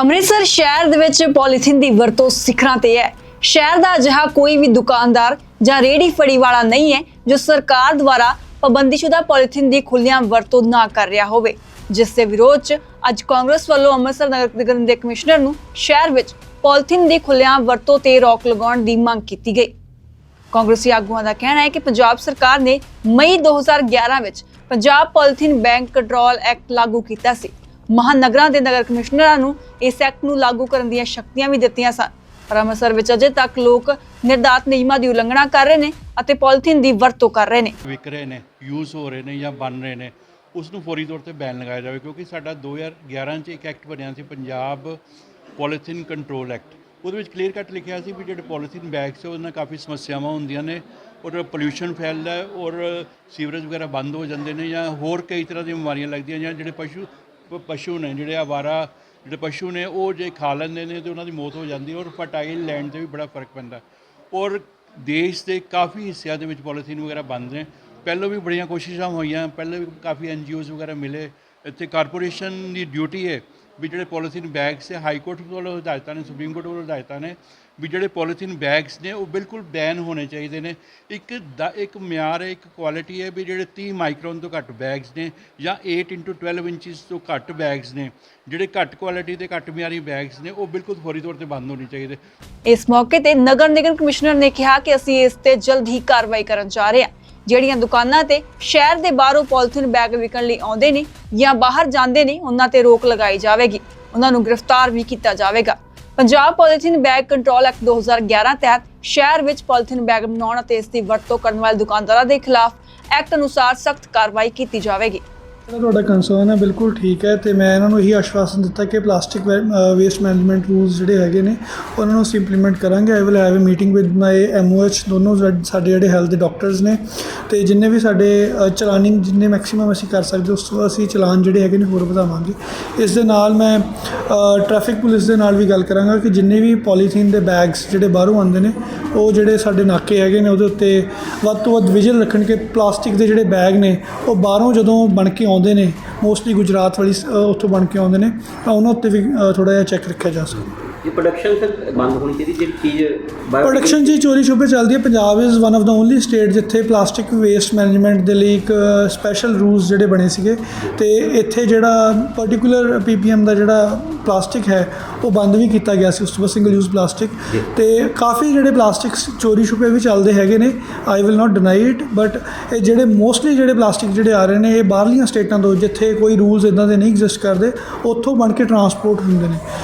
ਅੰਮ੍ਰਿਤਸਰ ਸ਼ਹਿਰ ਦੇ ਵਿੱਚ ਪੋਲੀਥੀਨ ਦੀ ਵਰਤੋਂ ਸਿਖਰਾਂ ਤੇ ਹੈ। ਸ਼ਹਿਰ ਦਾ ਅਜਿਹਾ ਕੋਈ ਵੀ ਦੁਕਾਨਦਾਰ ਜਾਂ ਰੇੜੀ ਫੜੀ ਵਾਲਾ ਨਹੀਂ ਹੈ, ਜੋ ਸਰਕਾਰ ਦੁਆਰਾ ਪਾਬੰਦੀਸ਼ੁਦਾ ਪੋਲੀਥੀਨ ਦੀ ਖੁੱਲ੍ਹਿਆਂ ਵਰਤੋਂ ਨਾ ਕਰ ਰਿਹਾ ਹੋਵੇ। ਜਿਸ ਦੇ ਵਿਰੋਧ 'ਚ ਅੱਜ ਕਾਂਗਰਸ ਵੱਲੋਂ ਅੰਮ੍ਰਿਤਸਰ ਨਗਰ ਨਿਗਮ ਦੇ ਕਮਿਸ਼ਨਰ ਨੂੰ ਸ਼ਹਿਰ ਵਿੱਚ ਪੋਲੀਥੀਨ ਦੀ ਖੁੱਲ੍ਹਿਆਂ ਵਰਤੋਂ ਤੇ ਰੋਕ ਲਗਾਉਣ ਦੀ ਮੰਗ ਕੀਤੀ ਗਈ। ਕਾਂਗਰਸੀ ਆਗੂਆਂ ਦਾ ਕਹਿਣਾ ਹੈ ਕਿ ਪੰਜਾਬ ਸਰਕਾਰ ਨੇ ਮਈ 2011 ਵਿੱਚ Punjab polythene bag control act ਲਾਗੂ ਕੀਤਾ ਸੀ। ਮਹਾਨਗਰਾਂ ਦੇ ਨਗਰ ਕਮਿਸ਼ਨਰਾਂ ਨੂੰ ਇਸ ਐਕਟ ਨੂੰ ਲਾਗੂ ਕਰਨ ਦੀਆਂ ਸ਼ਕਤੀਆਂ ਵੀ ਦਿੱਤੀਆਂ ਸਨ। ਪਰ ਅੰਮ੍ਰਿਤਸਰ ਵਿੱਚ ਅਜੇ ਤੱਕ ਲੋਕ ਨਿਰਧਾਰਤ ਨਿਯਮਾਂ ਦੀ ਉਲੰਘਣਾ ਕਰ ਰਹੇ ਨੇ ਅਤੇ ਪੋਲੀਥੀਨ ਦੀ ਵਰਤੋਂ ਕਰ ਰਹੇ ਨੇ। ਵਿਕ ਰਹੇ ਨੇ ਯੂਜ਼ ਹੋ ਰਹੇ ਨੇ ਜਾਂ ਬਣ ਰਹੇ ਨੇ ਉਸ ਨੂੰ ਫੌਰੀ ਤੌਰ ਤੇ ਬੈਨ ਲਗਾਇਆ ਜਾਵੇ ਕਿਉਂਕਿ ਸਾਡਾ 2011 ਚ ਇੱਕ ਐਕਟ ਬਣਿਆ ਸੀ, ਪੰਜਾਬ ਪੋਲੀਥੀਨ ਕੰਟਰੋਲ ਐਕਟ ਉਹਦੇ ਵਿੱਚ ਕਲੀਅਰ ਕੱਟ ਲਿਖਿਆ ਸੀ ਵੀ ਜਿਹੜੇ ਪੋਲੀਥੀਨ ਬੈਗਸ ਉਹਦੇ ਨਾਲ ਕਾਫੀ ਸਮੱਸਿਆਵਾਂ ਹੁੰਦੀਆਂ ਨੇ ਔਰ ਪੋਲਿਊਸ਼ਨ ਫੈਲਦਾ ਹੈ ਔਰ ਸੀਵਰੇਜ ਵਗੈਰਾ ਬੰਦ ਹੋ ਜਾਂਦੇ ਨੇ ਜਾਂ ਹੋਰ ਕਈ ਤਰ੍ਹਾਂ ਦੀਆਂ ਬਿਮਾਰੀਆਂ ਲੱਗਦੀਆਂ ਜਾਂ ਜਿਹੜੇ ਪਸ਼ੂ ਪਸ਼ੂ ਨੇ ਜਿਹੜੇ ਆਵਾਰਾ ਜਿਹੜੇ ਪਸ਼ੂ ਨੇ ਉਹ ਜੇ ਖਾ ਲੈਂਦੇ ਨੇ ਤੇ ਉਹਨਾਂ ਦੀ ਮੌਤ ਹੋ ਜਾਂਦੀ ਔਰ ਫਰਟਾਈਲ ਲੈਂਡ ਤੇ ਵੀ ਬੜਾ ਫ਼ਰਕ ਪੈਂਦਾ। ਔਰ ਦੇਸ਼ ਦੇ ਕਾਫੀ ਹਿੱਸਿਆਂ ਦੇ ਵਿੱਚ ਪੋਲੀਥੀਨ ਵਗੈਰਾ ਬੰਦ ਨੇ। ਪਹਿਲਾਂ ਵੀ ਬੜੀਆਂ ਕੋਸ਼ਿਸ਼ਾਂ ਹੋਈਆਂ, ਪਹਿਲਾਂ ਵੀ ਕਾਫੀ ਐਨਜੀਓਜ਼ ਵਗੈਰਾ ਮਿਲੇ। ਇੱਥੇ ਕਾਰਪੋਰੇਸ਼ਨ ਦੀ ਡਿਊਟੀ ਹੈ। ਵੀ ਜਿਹੜੇ ਪੋਲੀਥੀਨ ਬੈਗਸ ਨੇ ਹਾਈ ਕੋਰਟ ਵੱਲੋਂ ਹਦਾਇਤਾਂ ਨੇ, ਸੁਪਰੀਮ ਕੋਰਟ ਵੱਲੋਂ ਹਦਾਇਤਾਂ ਨੇ ਵੀ ਜਿਹੜੇ ਪੋਲੀਥੀਨ ਬੈਗਸ ਨੇ, ਉਹ ਬਿਲਕੁਲ ਬੈਨ ਹੋਣੇ ਚਾਹੀਦੇ ਨੇ। ਇੱਕ ਦਾ, ਇੱਕ ਮਿਆਰ ਹੈ, ਇੱਕ ਕੁਆਲਿਟੀ ਹੈ ਵੀ ਜਿਹੜੇ 30 ਮਾਈਕਰੋਨ ਤੋਂ ਘੱਟ ਬੈਗਸ ਨੇ ਜਾਂ 8 12 ਇੰਚਸ ਤੋਂ ਘੱਟ ਬੈਗਸ ਨੇ। ਜਿਹੜੇ ਘੱਟ ਕੁਆਲਿਟੀ ਦੇ ਘੱਟ ਮਿਆਰੀ ਬੈਗਸ ਨੇ, ਉਹ ਬਿਲਕੁਲ ਫੌਰੀ ਤੌਰ ਤੇ ਬੰਦ ਹੋਣੇ ਚਾਹੀਦੇ। ਇਸ ਮੌਕੇ ਤੇ ਨਗਰ ਨਿਗਮ ਕਮਿਸ਼ਨਰ ਨੇ ਕਿਹਾ ਕਿ ਅਸੀਂ ਇਸ ਤੇ ਜਲਦ ਹੀ ਕਾਰਵਾਈ ਕਰਨ ਜਾ ਰਹੇ ਹਾਂ। ਜਿਹੜੀਆਂ ਦੁਕਾਨਾਂ ਤੇ ਸ਼ਹਿਰ ਦੇ ਬਾਹਰੋਂ ਪੋਲੀਥੀਨ ਬੈਗ ਵਿਕਣ ਲਈ ਆਉਂਦੇ ਨੇ ਜਾਂ ਬਾਹਰ ਜਾਂਦੇ ਨੇ, ਉਹਨਾਂ ਤੇ ਰੋਕ ਲਗਾਈ ਜਾਵੇਗੀ। ਉਹਨਾਂ ਨੂੰ ਗ੍ਰਿਫਤਾਰ ਵੀ ਕੀਤਾ ਜਾਵੇਗਾ। Punjab polythene bag control act 2011 ਤਹਿਤ ਸ਼ਹਿਰ ਵਿੱਚ ਪੋਲੀਥੀਨ ਬੈਗ ਬਣਾਉਣ ਅਤੇ ਇਸ ਦੀ ਵਰਤੋਂ ਕਰਨ ਵਾਲੇ ਦੁਕਾਨਦਾਰਾਂ ਦੇ ਖਿਲਾਫ ਐਕਟ ਅਨੁਸਾਰ ਸਖਤ ਕਾਰਵਾਈ ਕੀਤੀ ਜਾਵੇਗੀ। ਜਿਹੜਾ ਤੁਹਾਡਾ ਕੰਸਰਨ ਹੈ, ਬਿਲਕੁਲ ਠੀਕ ਹੈ ਤੇ ਮੈਂ ਇਹਨਾਂ ਨੂੰ ਇਹੀ ਆਸ਼ਵਾਸਨ ਦਿੱਤਾ ਕਿ ਪਲਾਸਟਿਕ ਵੇਸਟ ਮੈਨੇਜਮੈਂਟ ਰੂਲਸ ਜਿਹੜੇ ਹੈਗੇ ਨੇ, ਉਹਨਾਂ ਨੂੰ ਅਸੀਂ ਇੰਪਲੀਮੈਂਟ ਕਰਾਂਗੇ। I will have a meeting with my MOH ਦੋਨੋਂ ਸਾਡੇ- ਜਿਹੜੇ ਹੈਲਥ ਦੇ ਡਾਕਟਰਸ ਨੇ ਤੇ ਜਿੰਨੇ ਵੀ ਸਾਡੇ ਚਲਾਨਿੰਗ ਜਿੰਨੇ ਮੈਕਸਿਮਮ ਅਸੀਂ ਕਰ ਸਕਦੇ ਉਸ ਤੋਂ ਅਸੀਂ ਚਲਾਨ ਜਿਹੜੇ ਹੈਗੇ ਨੇ ਹੋਰ ਵਧਾਵਾਂਗੇ। ਇਸ ਦੇ ਨਾਲ ਮੈਂ ਟ੍ਰੈਫਿਕ ਪੁਲਿਸ ਦੇ ਨਾਲ ਵੀ ਗੱਲ ਕਰਾਂਗਾ ਕਿ ਜਿੰਨੇ ਵੀ ਪੋਲੀਥੀਨ ਦੇ ਬੈਗਸ ਜਿਹੜੇ ਬਾਹਰੋਂ ਆਉਂਦੇ ਨੇ ਉਹ ਜਿਹੜੇ ਸਾਡੇ ਨਾਕੇ ਹੈਗੇ ਨੇ ਉਹਦੇ ਉੱਤੇ ਵੱਧ ਤੋਂ ਵੱਧ ਵਿਜਲ ਰੱਖਣ ਕਿ ਪਲਾਸਟਿਕ ਦੇ ਜਿਹੜੇ ਬੈਗ ਨੇ, ਉਹ ਬਾਹਰੋਂ ਜਦੋਂ ਬਣ ਕੇ ਆਉਂਦੇ ਨੇ ਮੋਸਟਲੀ ਗੁਜਰਾਤ ਵਾਲੀ ਸ- ਉੱਥੋਂ ਬਣ ਕੇ ਆਉਂਦੇ ਨੇ, ਤਾਂ ਉਹਨਾਂ ਉੱਤੇ ਵੀ ਥੋੜਾ ਜਿਹਾ ਚੈੱਕ ਰੱਖਿਆ ਜਾ ਸਕਦਾ। ਇਹ ਪ੍ਰੋਡਕਸ਼ਨ ਸਰ ਬੰਦ ਹੋਣੀ ਚਾਹੀਦੀ ਜਿਹੜੀ ਚੀਜ਼ ਪ੍ਰੋਡਕਸ਼ਨ ਜੀ ਚੋਰੀ ਛੁਪੇ ਚੱਲਦੀ ਹੈ। Punjab is one of the only state ਜਿੱਥੇ ਪਲਾਸਟਿਕ ਵੇਸਟ ਮੈਨੇਜਮੈਂਟ ਦੇ ਲਈ ਇੱਕ ਸਪੈਸ਼ਲ ਰੂਲਸ ਜਿਹੜੇ ਬਣੇ ਸੀਗੇ। ਤੇ ਇੱਥੇ ਜਿਹੜਾ ਪਾਰਟਿਕੂਲਰ ਪੀਪੀਐਮ ਦਾ ਜਿਹੜਾ ਪਲਾਸਟਿਕ ਹੈ ਉਹ ਬੰਦ ਵੀ ਕੀਤਾ ਗਿਆ ਸੀ। ਉਸ ਤੋਂ ਬਾਅਦ ਸਿੰਗਲ ਯੂਜ਼ ਪਲਾਸਟਿਕ ਤੇ ਕਾਫੀ ਜਿਹੜੇ ਪਲਾਸਟਿਕਸ ਚੋਰੀ ਛੁਪੇ ਵੀ ਚੱਲਦੇ ਹੈਗੇ ਨੇ। I will not deny it but ਇਹ ਜਿਹੜੇ ਮੋਸਟਲੀ ਜਿਹੜੇ ਪਲਾਸਟਿਕ ਜਿਹੜੇ ਆ ਰਹੇ ਨੇ ਇਹ ਬਾਹਰਲੀਆਂ ਸਟੇਟਾਂ ਤੋਂ ਜਿੱਥੇ ਕੋਈ ਰੂਲਸ ਇਦਾਂ ਦੇ ਨਹੀਂ ਐਗਜ਼ਿਸਟ ਕਰਦੇ ਉੱਥੋਂ ਬਣ ਕੇ ਟਰਾਂਸਪੋਰਟ ਹੁੰਦੇ ਨੇ।